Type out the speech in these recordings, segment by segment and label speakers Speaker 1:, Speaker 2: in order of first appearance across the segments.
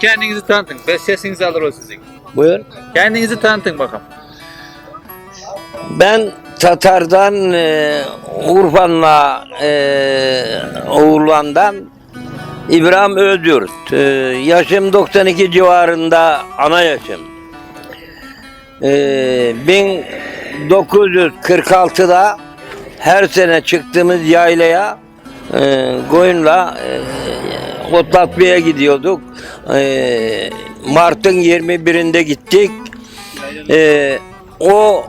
Speaker 1: Kendinizi tanıtın. Ve sesinizi alır o sizin.
Speaker 2: Buyur.
Speaker 1: Kendinizi tanıtın bakalım.
Speaker 2: Ben Tatar'dan, e, Urfan'la e, Oğurlan'dan İbrahim Özyurt. E, yaşım 92 civarında ana yaşım. E, 1946'da her sene çıktığımız yaylaya e, koyunla e, otlatmaya gidiyorduk. E, Mart'ın 21'inde gittik. E, o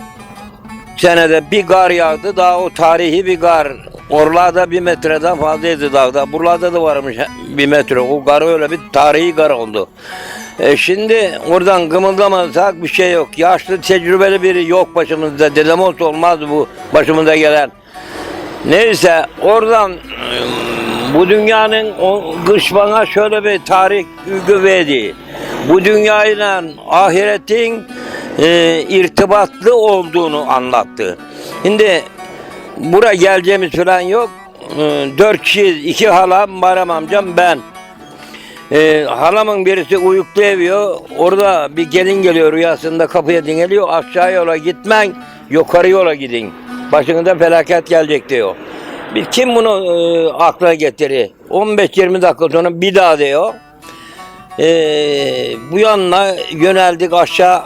Speaker 2: senede bir gar yağdı. Daha o tarihi bir gar. Oralarda bir metreden fazlaydı dağda. Buralarda da varmış bir metre. O gar öyle bir tarihi gar oldu. E şimdi oradan kımıldamasak bir şey yok. Yaşlı tecrübeli biri yok başımızda. Dedem olsa olmaz bu başımıza gelen. Neyse oradan bu dünyanın o kış bana şöyle bir tarih ülgü verdi. Bu dünyayla ahiretin e, irtibatlı olduğunu anlattı. Şimdi buraya geleceğimiz falan yok. E, dört kişi, iki halam, Bayram amcam, ben. E, halamın birisi uyuklayamıyor. Orada bir gelin geliyor rüyasında kapıya dingeliyor. Aşağı yola gitmen, yukarı yola gidin. Başınıza felaket gelecek diyor. Bir kim bunu e, aklına getirir? 15-20 dakika sonra bir daha diyor. E, bu yanına yöneldik aşağı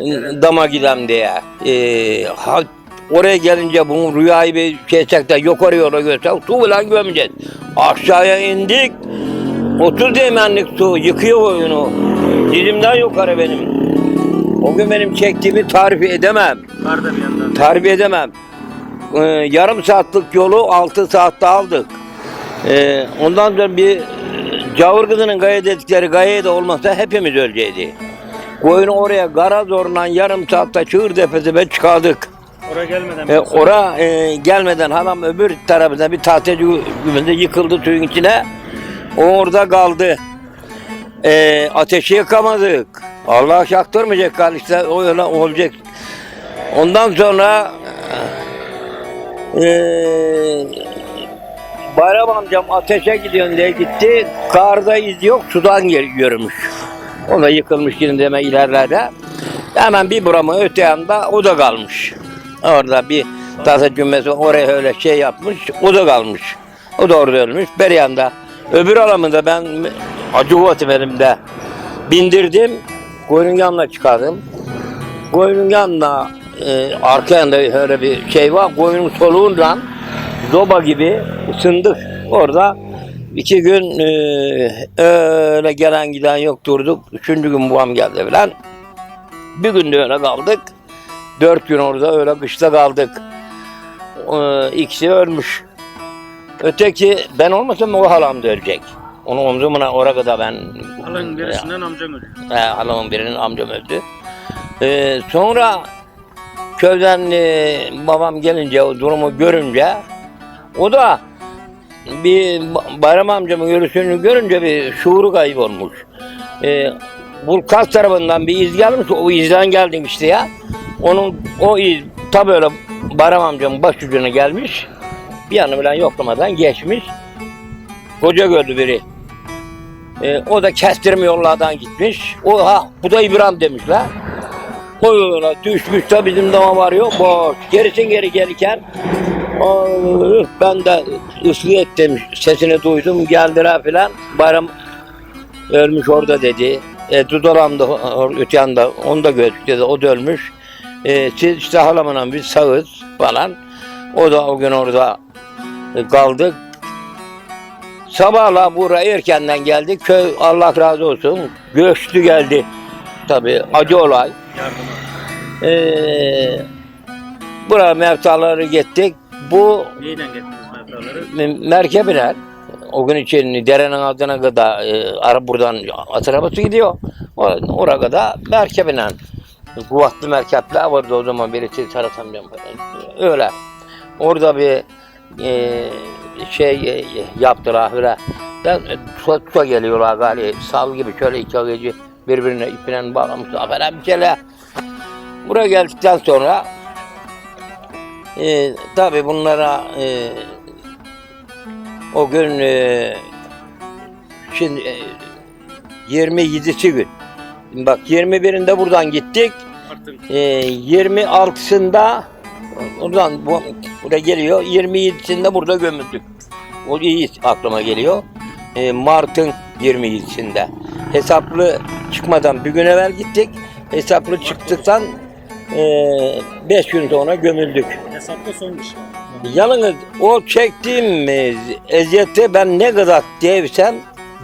Speaker 2: e, dama gidem diye. E, ha, oraya gelince bunu rüyayı bir şey çekti, yukarı yola göster, su falan gömeceğiz. Aşağıya indik, 30 demenlik su yıkıyor oyunu. Dizimden yukarı benim. O gün benim çektiğimi tarif edemem.
Speaker 1: Var da bir yandan.
Speaker 2: Tarif edemem. Ee, yarım saatlik yolu 6 saatte aldık. Ee, ondan sonra bir cavur kızının gaya dedikleri gaya da olmasa hepimiz öleceğiz. Koyunu oraya gara zorla yarım saatte çığır tepesine çıkardık.
Speaker 1: Oraya gelmeden.
Speaker 2: E, ora e, gelmeden halam öbür tarafında bir tahtacı güvende yıkıldı suyun içine. O orada kaldı. E, ateşi yakamadık. Allah yaktırmayacak gal işte o öyle olacak. Ondan sonra e, Bayram amcam ateşe gidiyorsun diye gitti. Karda iz yok sudan görmüş. O da yıkılmış yine deme ilerlerde. Hemen bir buramı öte yanda o da kalmış. Orada bir tahta cümbesi oraya öyle şey yapmış. O da kalmış. O da orada ölmüş. Bir yanda. Öbür alamında ben acı kuvvetim elimde bindirdim. Koyunun yanına çıkardım. Koyunun yanına e, arka yanda öyle bir şey var. Koyunun soluğundan zoba gibi ısındık. Orada iki gün e, öyle gelen giden yok durduk. Üçüncü gün babam geldi falan. Bir gün de öyle kaldık. Dört gün orada öyle kışta kaldık. Ee, ikisi ölmüş. Öteki ben olmasam o halam da ölecek. Onun omzumuna oraya kadar ben...
Speaker 1: Alın birisinden amcan ölüyor.
Speaker 2: He, halamın birinin amcam öldü. Ee, sonra köyden e, babam gelince o durumu görünce o da bir ba- bayram amcamın ölüsünü görünce bir şuuru kaybolmuş. Ee, Bulkas tarafından bir iz gelmiş. O izden geldim işte ya. Onun o iz tabi öyle bayram amcamın baş ucuna gelmiş. Bir yanı bilen yoklamadan geçmiş. Koca gördü biri. Ee, o da kestirme yollardan gitmiş. O ha bu da İbrahim demişler. O yola düşmüş de bizim dama varıyor. Boş. Gerisin geri gelirken "Aa, ben de ıslı et demiş. Sesini duydum. Geldiler filan. Bayram ölmüş orada dedi. E, Dudalam da öte yanda onu da gördük dedi. O da ölmüş. E, siz işte halamla biz sağız falan. O da o gün orada e, kaldık. Sabahla buraya erkenden geldik. Köy Allah razı olsun göçtü geldi. Tabii acı olay. Ee, buraya mevtaları gittik. Bu
Speaker 1: Neyle mevtaları?
Speaker 2: merkebine o gün için derenin altına kadar e, ara buradan at arabası gidiyor. Or- Oraya kadar merkebine. Kuvvetli merkepler vardı o zaman birisi falan. Öyle. Orada bir e, şey e, yaptılar öyle. Ben e, tuta, tuta geliyorlar galiba. Sal gibi şöyle iki ağacı birbirine ipine bağlamışlar falan bir şeyler. Buraya geldikten sonra e, tabi bunlara e, O gün e, şimdi e, 27'si gün. Bak 21'inde buradan gittik. E, 26'sında oradan bu, buraya geliyor. 27'sinde burada gömüldük. O iyi aklıma geliyor. E, Mart'ın 27'sinde. Hesaplı çıkmadan bir gün evvel gittik. Hesaplı çıktıktan 5 gün sonra gömüldük.
Speaker 3: Hesapta son kişi.
Speaker 2: Yalnız o çektiğim e, eziyeti ben ne kadar devsem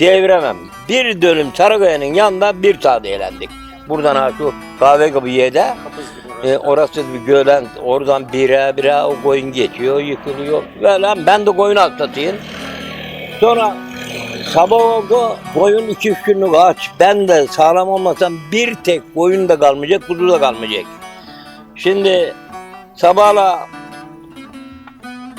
Speaker 2: deviremem. Bir dönüm Sarıkaya'nın yanında bir saat eğlendik. Buradan ha şu kahve gibi yerde
Speaker 3: Kapız gibi orası.
Speaker 2: E, orası bir gölen oradan bire bire o koyun geçiyor yıkılıyor. Böyle ben de koyun atlatayım. Sonra sabah oldu koyun iki üç günlük aç. Ben de sağlam olmasam bir tek koyun da kalmayacak kuzu da kalmayacak. Şimdi sabahla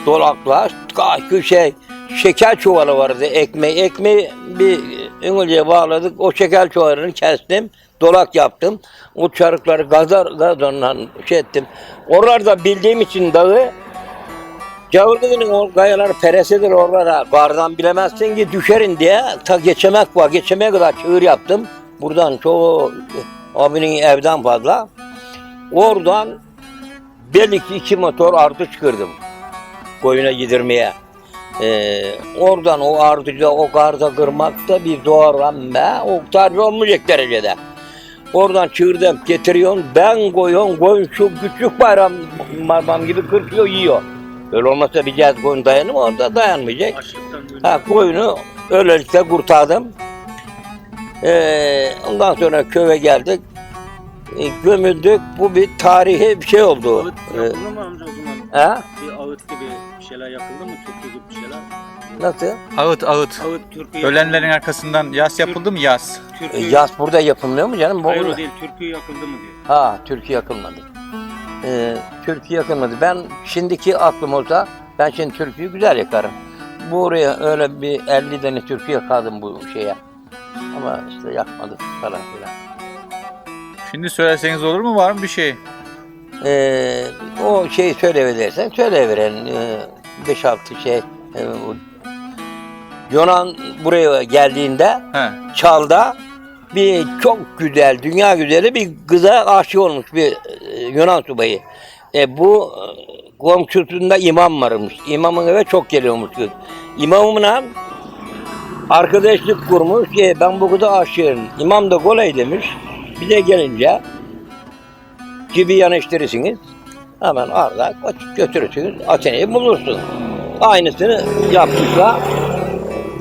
Speaker 2: dolaplar, kaç şey, şeker çuvalı vardı ekmeği. Ekmeği bir İngilizce bağladık. O şeker çuvalını kestim. Dolak yaptım. O çarıkları gazar gazonla şey ettim. Oralarda bildiğim için dağı Cavırgıdının o kayalar peresidir oralara. Bardan bilemezsin ki düşerin diye ta geçemek var. Geçemeye kadar çığır yaptım. Buradan çoğu abinin evden fazla. Oradan belki iki motor artı çıkırdım koyuna yedirmeye. Ee, oradan o ardıca o karda kırmakta bir doğran be o tarih olmayacak derecede. Oradan çığırdım getiriyorsun ben koyuyorum koyun şu küçük bayram marmam gibi kırpıyor yiyor. Öyle olmasa bir cihaz koyun dayanır mı orada dayanmayacak. Ha koyunu öylelikle kurtardım. Ee, ondan sonra köye geldik. Ee, gömüldük. Bu bir tarihi bir şey oldu. Ee, ha?
Speaker 3: Bir ağıt gibi bir şeyler yakıldı mı? Türkü gibi bir şeyler.
Speaker 2: Nasıl?
Speaker 1: Ağıt ağıt.
Speaker 3: Ağıt türkü
Speaker 1: Ölenlerin arkasından yas yapıldı mı yas?
Speaker 3: Türkü,
Speaker 2: E, Yaz burada yapılmıyor mu canım? Bu-
Speaker 3: Hayır o değil. Türkü yakıldı mı diyor.
Speaker 2: Ha, Türkiye yakılmadı. Ee, Türkiye yakılmadı. Ben şimdiki aklım olsa ben şimdi Türkiye'yi güzel yakarım. Buraya öyle bir 50 tane Türkiye yakardım bu şeye. Ama işte yakmadık falan filan.
Speaker 1: Şimdi söyleseniz olur mu? Var mı bir şey?
Speaker 2: Ee, o şeyi söyleyiversen söyleyiveren. Ee, 5-6 şey. e, bu Yunan buraya geldiğinde
Speaker 1: He.
Speaker 2: Çal'da bir çok güzel, dünya güzeli bir kıza aşık olmuş bir e, Yunan subayı. E, bu e, komşusunda imam varmış. İmamın eve çok geliyormuş kız. İmamımla arkadaşlık kurmuş. E, ben bu kıza aşığım. İmam da kolay demiş. Bize gelince gibi yanaştırırsınız. Hemen orada götürürsünüz. Ateneyi bulursun. Aynısını yapmışlar.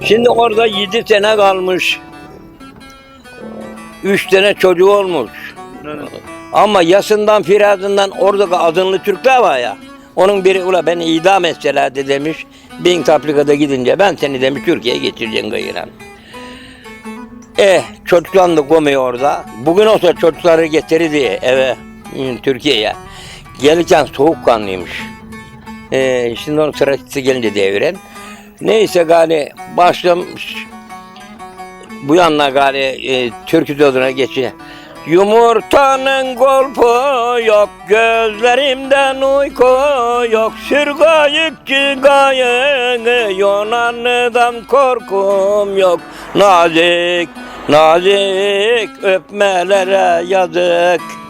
Speaker 2: Şimdi orada yedi sene kalmış. Üç tane çocuğu olmuş. Ama yasından firadından oradaki adınlı Türkler var ya. Onun biri ula beni idam etselerdi demiş. Bin Afrika'da gidince ben seni demiş Türkiye'ye geçireceğim gayran. Eh çocuklar da komuyor orada. Bugün olsa çocukları getirirdi eve hmm, Türkiye'ye. Gelirken soğukkanlıymış. Eh, şimdi onun sırası gelince deviren. Neyse gari başlamış. Bu yanına gari e, türkü sözüne geçiyor. Yumurtanın golpu yok, gözlerimden uyku yok. Sür kayıkçı kayığı, Yunanlı'dan korkum yok. Nazik, nazik öpmelere yazık.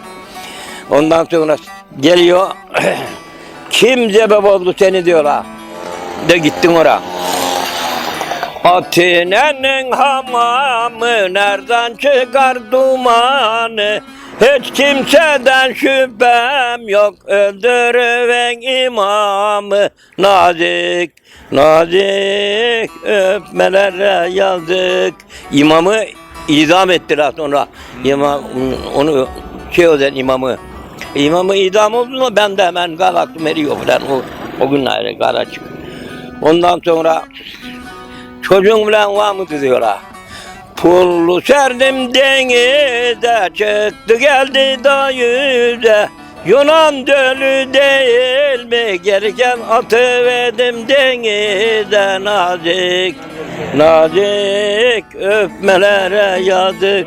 Speaker 2: Ondan sonra geliyor, kim sebep oldu seni diyorlar. De gittin oraya. Atine'nin hamamı nereden çıkar dumanı? Hiç kimseden şüphem yok öldürüven imamı Nazik, nazik öpmelere yazık İmamı idam ettiler sonra İmam, onu şey zaman imamı İmamı idam oldu mu ben de hemen galaktım eriyor falan o, o günlerde galak Ondan sonra Çocuğum bilen var mı diyorlar. Pullu serdim denize, çıktı geldi da yüze. Yunan dölü değil mi? Gereken atıverdim denize nazik. Nazik öpmelere yazık.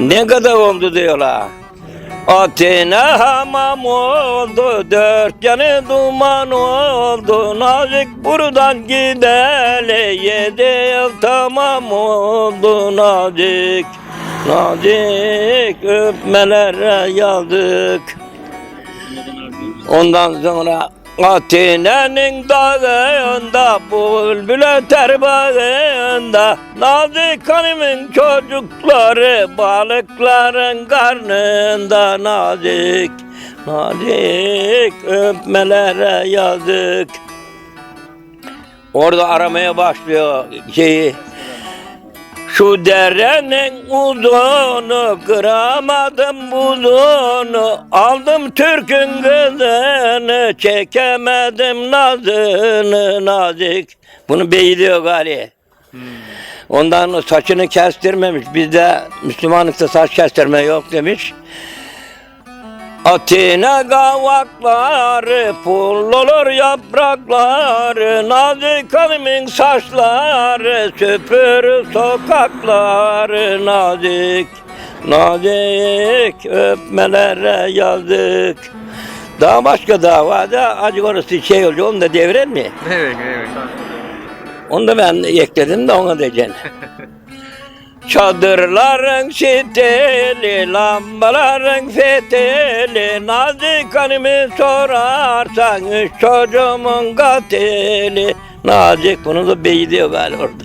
Speaker 2: Ne kadar oldu diyorlar. Atina hamam oldu, dört yanı duman oldu. Nazik buradan gideli, yedi yıl tamam oldu nazik. Nazik öpmelere yazdık. Ondan sonra Atine'nin dağında, bülbüle terbağında Nazik hanımın çocukları, balıkların karnında Nazik, nazik öpmelere yazık. Orada aramaya başlıyor şeyi şu derenin uzunu kıramadım buzunu Aldım Türk'ün kızını çekemedim nazını nazik. Bunu beğiliyor gari. Ondan saçını kestirmemiş bizde Müslümanlıkta saç kestirme yok demiş Atine kavakları, pul olur yaprakları, nazik hanımın saçları, süpür sokakları, nazik, nazik öpmelere yazık. Daha başka davada acık orası şey olacak, onu da devren mi?
Speaker 1: Evet, evet.
Speaker 2: Onu da ben ekledim de ona diyeceksin. Çadırların şiteli, lambaların feteli, Nazik hanımı sorarsan üç çocuğumun katili. Nazik bunu da beyidiyor galiba orada.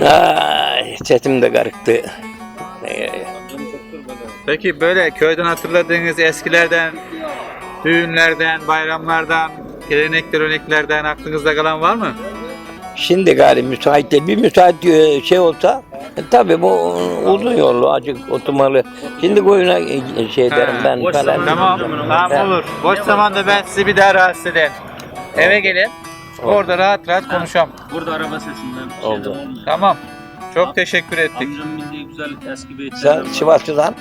Speaker 2: Ay, sesim de garıktı. Ee,
Speaker 1: Peki böyle köyden hatırladığınız eskilerden, düğünlerden, bayramlardan, gelenekler, örneklerden aklınızda kalan var mı?
Speaker 2: Şimdi galiba müsait değil. Bir müsait e, şey olsa e, tabii bu uzun yollu acık oturmalı. Şimdi koyuna e, şey derim ben
Speaker 3: boş
Speaker 2: falan.
Speaker 3: zaman-
Speaker 1: Tamam, tamam olur. Boş zamanda ben sizi bir daha rahatsız ederim. Eve gelin. Orada rahat rahat konuşalım.
Speaker 3: Burada araba sesinden bir
Speaker 2: Oldu.
Speaker 3: şeyden olmuyor.
Speaker 1: Tamam. Çok teşekkür ettik.
Speaker 3: Amcam bildiği güzel eski beytler
Speaker 2: Sen
Speaker 3: var.
Speaker 2: Sivaslı'dan